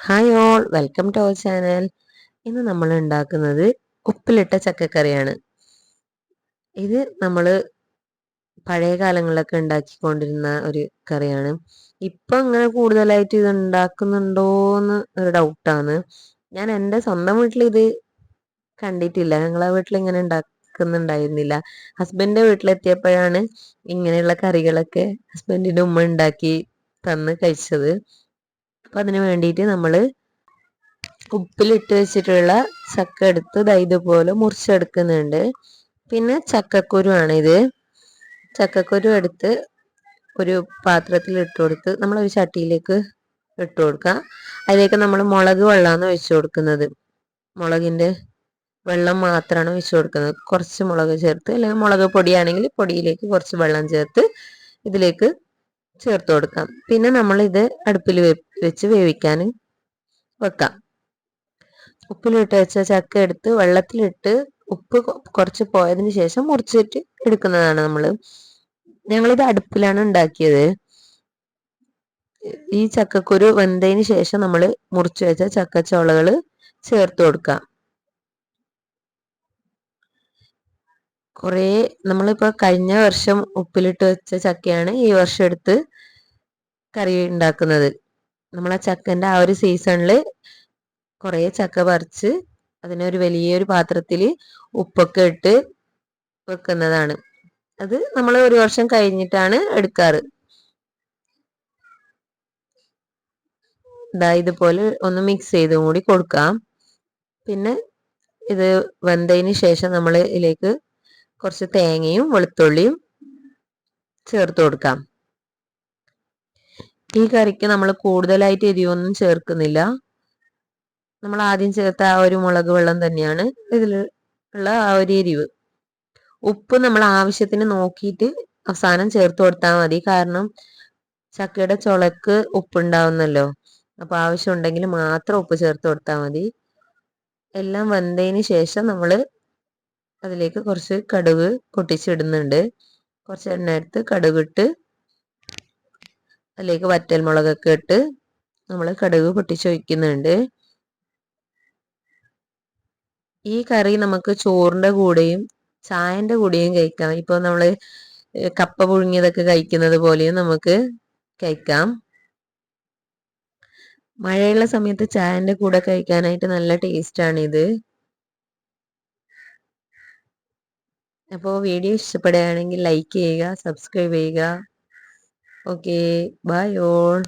Hi all welcome to our channel ഇന്ന് നമ്മൾ ഉണ്ടാക്കുന്നത് ഉപ്പിലിട്ട ചക്കക്കറിയാണ്. ഇത് നമ്മൾ പഴയ കാലങ്ങളിലൊക്കെ ഉണ്ടാക്കിക്കൊണ്ടിരുന്ന ഒരു കറിയാണ്. ഇപ്പം അങ്ങനെ കൂടുതലായിട്ട് ഇത് ഉണ്ടാക്കുന്നുണ്ടോയെന്ന് ഒരു ഡൗട്ടാണ് ഞാൻ എന്റെ സ്വന്തം വീട്ടിൽ ഇത് കണ്ടിട്ടില്ല. ഞങ്ങളെ വീട്ടിൽ ഇങ്ങനെ ഉണ്ടാക്കുന്നുണ്ടായിരുന്നില്ല. ഹസ്ബൻഡിന്റെ വീട്ടിലെത്തിയപ്പോഴാണ് ഇങ്ങനെയുള്ള കറികളൊക്കെ ഹസ്ബൻഡിന്റെ ഉമ്മ ഉണ്ടാക്കി തന്ന് കഴിച്ചത്. അപ്പം അതിന് വേണ്ടിയിട്ട് നമ്മൾ ഉപ്പിലിട്ട് വെച്ചിട്ടുള്ള ചക്ക എടുത്ത് ദാ ഇതുപോലെ മുറിച്ചെടുക്കുന്നുണ്ട്. പിന്നെ ചക്കക്കുരു ആണിത് ചക്കക്കുരു എടുത്ത് ഒരു പാത്രത്തിൽ ഇട്ട് കൊടുത്ത് നമ്മൾ ഒരു ചട്ടിയിലേക്ക് ഇട്ട് കൊടുക്കുക അതിലേക്ക് നമ്മൾ മുളക് വെള്ളമാണ് ഒഴിച്ചു കൊടുക്കുന്നത്. മുളകിന്റെ വെള്ളം മാത്രമാണ് ഒഴിച്ചു കൊടുക്കുന്നത്. കുറച്ച് മുളക് ചേർത്ത് അല്ലെങ്കിൽ മുളക് പൊടിയാണെങ്കിൽ പൊടിയിലേക്ക് കുറച്ച് വെള്ളം ചേർത്ത് ഇതിലേക്ക് ചേർത്ത് കൊടുക്കാം. പിന്നെ നമ്മൾ ഇത് അടുപ്പിൽ വെച്ച് വേവിക്കാൻ വെക്കാം. ഉപ്പിലിട്ട് വെച്ച ചക്ക എടുത്ത് വെള്ളത്തിലിട്ട് ഉപ്പ് കുറച്ച് പോയതിന് ശേഷം മുറിച്ചിട്ട് എടുക്കുന്നതാണ് നമ്മൾ ഞങ്ങളിത് അടുപ്പിലാണ് ഉണ്ടാക്കിയത്. ഈ ചക്കക്കുരു വെന്തതിന് ശേഷം നമ്മൾ മുറിച്ചു വെച്ച ചക്കച്ചോളകൾ ചേർത്ത് കൊടുക്കാം. കുറേ നമ്മളിപ്പോൾ കഴിഞ്ഞ വർഷം ഉപ്പിലിട്ട് വെച്ച ചക്കയാണ് ഈ വർഷം എടുത്ത് കറി ഉണ്ടാക്കുന്നത്. നമ്മൾ ആ ചക്കന്റെ ആ ഒരു സീസണിൽ കുറേ ചക്ക പറിച്ച് അതിനൊരു വലിയൊരു പാത്രത്തിൽ ഉപ്പൊക്കെ ഇട്ട് വെക്കുന്നതാണ്. അത് നമ്മൾ ഒരു വർഷം കഴിഞ്ഞിട്ടാണ് എടുക്കാറ്. ഇതാ ഇതുപോലെ ഒന്ന് മിക്സ് ചെയ്തും കൂടി കൊടുക്കാം. പിന്നെ ഇത് വെന്തതിന് ശേഷം നമ്മൾ ഇതിലേക്ക് കുറച്ച് തേങ്ങയും വെളുത്തുള്ളിയും ചേർത്ത് കൊടുക്കാം. ഈ കറിക്ക് നമ്മൾ കൂടുതലായിട്ട് എരിവൊന്നും ചേർക്കുന്നില്ല. നമ്മൾ ആദ്യം ചേർത്ത ആ ഒരു മുളക് വെള്ളം തന്നെയാണ് ഇതിൽ ഉള്ള ആ ഒരു എരിവ്. ഉപ്പ് നമ്മൾ ആവശ്യത്തിന് നോക്കിയിട്ട് അവസാനം ചേർത്ത് കൊടുത്താൽ മതി. കാരണം ചക്കയുടെ ചുളക്ക് ഉപ്പുണ്ടാവുന്നല്ലോ. അപ്പോൾ ആവശ്യമുണ്ടെങ്കിൽ മാത്രം ഉപ്പ് ചേർത്ത് കൊടുത്താൽ മതി. എല്ലാം വെന്തതിന് ശേഷം നമ്മൾ അതിലേക്ക് കുറച്ച് കടുക് പൊട്ടിച്ചിടുന്നുണ്ട്. കുറച്ച് എണ്ണ എടുത്ത് കടുകിട്ട് അതിലേക്ക് വറ്റൽ മുളകൊക്കെ ഇട്ട് നമ്മൾ കടുക് പൊട്ടിച്ചൊഴിക്കുന്നുണ്ട് ഈ കറി നമുക്ക് ചോറിന്റെ കൂടെയും ചായന്റെ കൂടെയും കഴിക്കാം. ഇപ്പോൾ നമ്മൾ കപ്പ പുഴുങ്ങിയതൊക്കെ കഴിക്കുന്നത് പോലെയും നമുക്ക് കഴിക്കാം. മഴയുള്ള സമയത്ത് ചായന്റെ കൂടെ കഴിക്കാനായിട്ട് നല്ല ടേസ്റ്റാണ് ഇത് അപ്പോൾ വീഡിയോ ഇഷ്ടപ്പെടുകയാണെങ്കിൽ ലൈക്ക് ചെയ്യുക സബ്സ്ക്രൈബ് ചെയ്യുക. Okay bye all